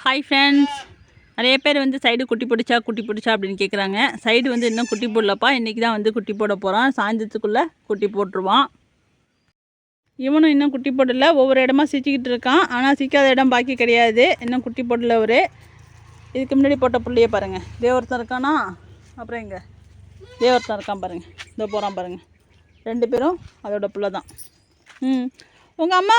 Hi friends நிறைய பேர் வந்து சைடு குட்டி பிடிச்சா குட்டி பிடிச்சா அப்படின்னு கேட்குறாங்க சைடு வந்து இன்னும் குட்டி போடலப்பா. இன்றைக்கி தான் வந்து குட்டி போட போகிறான் சாயந்தரத்துக்குள்ளே குட்டி போட்டுருவான். இவனும் இன்னும் குட்டி போடல. ஒவ்வொரு இடமா சிச்சிக்கிட்டு இருக்கான். ஆனால் சிக்காத இடம் பாக்கி கிடையாது. இன்னும் குட்டி போடல ஒரு இதுக்கு முன்னாடி போட்ட புள்ளையே பாருங்கள் தேவர்த்தன் இருக்கானா? அப்புறம் எங்கே? தேவர்த்தன் இருக்கான் பாருங்கள் இதோ போகிறான் பாருங்கள் ரெண்டு பேரும் அதோட பிள்ளை தான். ம். உங்கள் அம்மா?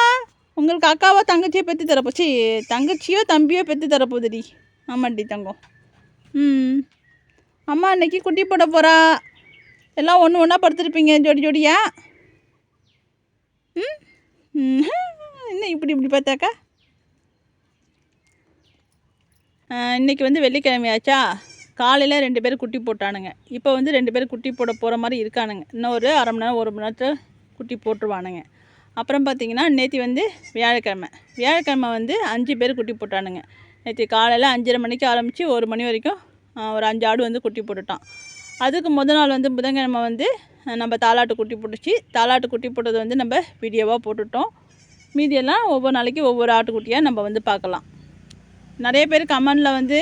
உங்களுக்கு அக்காவோ தங்கச்சியோ பெற்று தரப்போச்சு. தங்கச்சியோ தம்பியோ பெற்று தரப்போகுதுடி ஆமாண்டி தங்கம் ம். அம்மா இன்னைக்கு குட்டி போட போகிறா எல்லாம் ஒன்று ஒன்றா படுத்துருப்பீங்க ஜோடி ஜோடியா? ம். ம் என்ன இப்படி இப்படி பார்த்தாக்கா? இன்றைக்கி வந்து வெள்ளிக்கிழமையாச்சா காலையில் ரெண்டு பேர் குட்டி போட்டானுங்க. இப்போ வந்து ரெண்டு பேர் குட்டி போட போகிற மாதிரி இருக்கானுங்க. இன்னும் ஒரு அரை மணி நேரம் ஒரு மணி நேரத்தில் குட்டி போட்டுருவானுங்க. அப்புறம் பார்த்தீங்கன்னா நேற்று வந்து வியாழக்கிழமை. வியாழக்கிழமை வந்து அஞ்சு பேர் குட்டி போட்டானுங்க. நேற்று காலையில் அஞ்சரை மணிக்கு ஆரம்பித்து ஒரு மணி வரைக்கும் ஒரு அஞ்சு ஆடு வந்து குட்டி போட்டுட்டான். அதுக்கு முதல் நாள் வந்து புதன்கிழமை வந்து நம்ம தாலாட்டு குட்டி போட்டுச்சு. தாலாட்டு குட்டி போட்டது வந்து நம்ம வீடியோவாக போட்டுட்டோம். மீதியெல்லாம் ஒவ்வொரு நாளைக்கு ஒவ்வொரு ஆட்டுக்குட்டியாக நம்ம வந்து பார்க்கலாம். நிறைய பேர் கமெண்டில் வந்து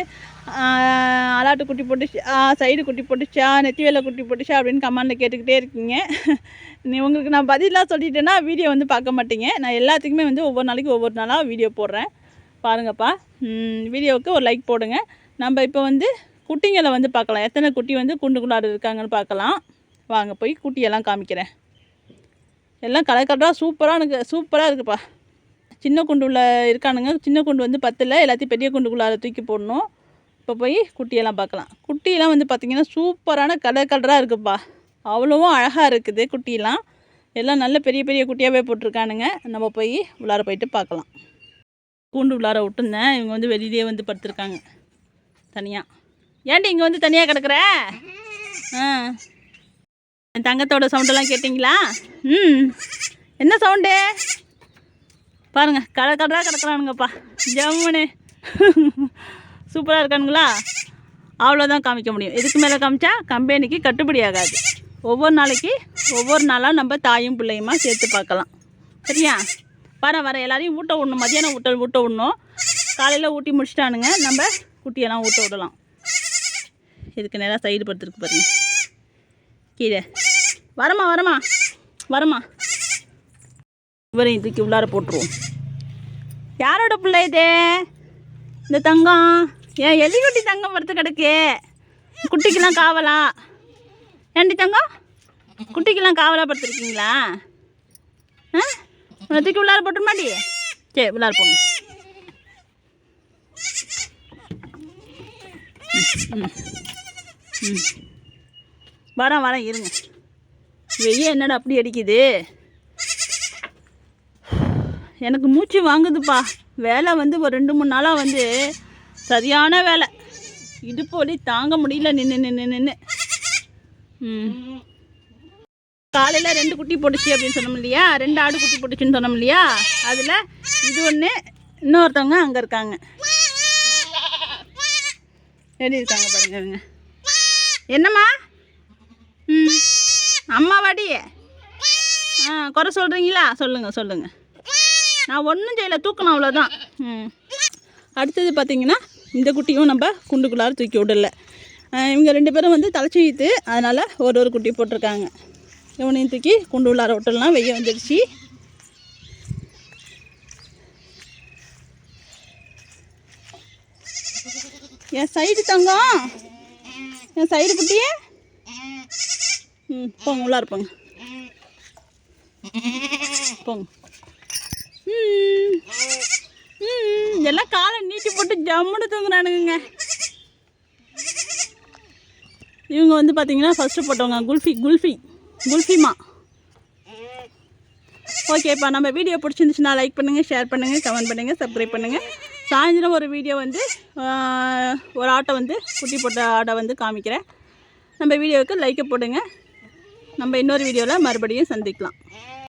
அலாட்டு குட்டி போட்டுச்சு சைடு குட்டி போட்டுச்சா நெத்தி வேலை குட்டி போட்டுச்சா அப்படின்னு கமெண்டில் கேட்டுக்கிட்டே இருக்கீங்க. நீ உங்களுக்கு நான் பதிலாக சொல்லிட்டேன்னா வீடியோ வந்து பார்க்க மாட்டீங்க. நான் எல்லாத்துக்குமே வந்து ஒவ்வொரு நாளைக்கு ஒவ்வொரு நாளாக வீடியோ போடுறேன். பாருங்கப்பா. வீடியோவுக்கு ஒரு லைக் போடுங்க. நம்ம இப்போ வந்து குட்டிங்களை வந்து பார்க்கலாம். எத்தனை குட்டி வந்து குண்டுக்குள்ளாடு இருக்காங்கன்னு பார்க்கலாம். வாங்க போய் குட்டியெல்லாம் காமிக்கிறேன். எல்லாம் கலர் கலராக சூப்பராக எனக்கு சூப்பராக இருக்குப்பா. சின்ன குண்டுள்ள இருக்கானுங்க. சின்ன குண்டு வந்து பத்தில் எல்லாத்தையும் பெரிய குண்டுக்குள்ளார தூக்கி போடணும். இப்போ போய் குட்டியெல்லாம் பார்க்கலாம். குட்டியெல்லாம் வந்து பார்த்திங்கன்னா சூப்பரான கலர் கலராக இருக்குப்பா. அவ்வளோவும் அழகாக இருக்குது குட்டியெல்லாம். எல்லாம் நல்ல பெரிய பெரிய குட்டியாகவே போட்டிருக்கானுங்க. நம்ம போய் உள்ளார போயிட்டு பார்க்கலாம். கூண்டு உள்ளார விட்டுருந்தேன். இவங்க வந்து வெளியிலேயே வந்து படுத்துருக்காங்க. தனியாக ஏன்டி இங்கே வந்து தனியாக கிடக்குற? ஆ. என் தங்கத்தோட சவுண்டெல்லாம் கேட்டிங்களா? ம். என்ன சவுண்டு பாருங்க. கடை கடா கிடக்குறானுங்கப்பா. ஜம்முனு. சூப்பராக இருக்கானுங்களா? அவ்வளோதான் காமிக்க முடியும். இதுக்கு மேலே காமிச்சா கம்பெனிக்கு கட்டுப்படி ஆகாது. ஒவ்வொரு நாளைக்கு ஒவ்வொரு நாளாக நம்ம தாயும் பிள்ளையுமா சேர்த்து பார்க்கலாம். சரியா? வர வர எல்லாரையும் ஊட்ட விடணும். மதியானம் ஊட்ட ஊட்ட விடணும். காலையில் ஊட்டி முடிச்சிட்டானுங்க. நம்ம குட்டியெல்லாம் ஊட்ட விடலாம். இதுக்கு நேராக சைடு படுத்துருக்கு பாருங்க. கீழே. வரமா வரமா வரமா. இவரையும் இதுக்கு உள்ளார போட்டுருவோம். யாரோட பிள்ளை இது? இந்த தங்கம். ஏன் எலிக்குட்டி தங்கம் படுத்து கிடக்கு. குட்டிக்கெல்லாம் காவலா? ஏண்டி தங்கம்? குட்டிக்கெல்லாம் காவலா படுத்துருக்கீங்களா? ஆ? தூக்கி உள்ளார போட்டு மாட்டி சரி உள்ளார போங்க. ம், ம். வரேன் வரேன் இருங்க. வெய்ய என்னடா அப்படி அடிக்குது? எனக்கு மூச்சு வாங்குதுப்பா. வேலை வந்து ஒரு ரெண்டு மூணு நாளாக வந்து சரியான வேலை. இடுப்பு வலி தாங்க முடியல. நின்று நின்று நின்று ம். காலையில் ரெண்டு குட்டி போட்டுச்சு அப்படின்னு சொன்னோம் இல்லையா? ரெண்டு ஆடு குட்டி போட்டுச்சுன்னு சொன்னோம் இல்லையா? அதில் இது ஒன்று இன்னொருத்தவங்க அங்கே இருக்காங்க. எப்படி இருக்காங்க பாருங்க என்னம்மா? ம். அம்மா வாடி. ஆ குறை சொல்கிறீங்களா சொல்லுங்கள் சொல்லுங்கள் நான் ஒன்றும் செய்யலை தூக்கணும் அவ்வளோதான் ம். அடுத்தது பார்த்தீங்கன்னா இந்த குட்டியும் நம்ம குண்டுக்குள்ளார தூக்கி விடல. இவங்க ரெண்டு பேரும் வந்து தலைச்சீத்து அதனால் ஒரு ஒரு குட்டி போட்டிருக்காங்க. இவனையும் தூக்கி குண்டு உள்ளார விட்டுடலாம். வெய்ய வந்துடுச்சு என் சைடு தங்கம். என் சைடு குட்டியே. ம் போங்க உள்ளார போங்க. போங்க. ம். ம், எல்லாம் காலை நீட்டி போட்டு ஜம்முன்னு தூங்குறானுங்க இவங்க வந்து பார்த்தீங்கன்னா ஃபஸ்ட்டு போட்டவங்க குல்ஃபி குல்ஃபி குல்ஃபிமா. ஓகேப்பா நம்ம வீடியோ பிடிச்சிருந்துச்சுன்னா லைக் பண்ணுங்கள் ஷேர் பண்ணுங்கள் கமெண்ட் பண்ணுங்கள் சப்ஸ்கிரைப் பண்ணுங்கள் சாயந்தரம் ஒரு வீடியோ வந்து ஒரு ஆட்டை வந்து குட்டி போட்ட ஆட்டை வந்து காமிக்கிறேன். நம்ம வீடியோவுக்கு லைக்கை போடுங்க. நம்ம இன்னொரு வீடியோவில் மறுபடியும் சந்திக்கலாம்.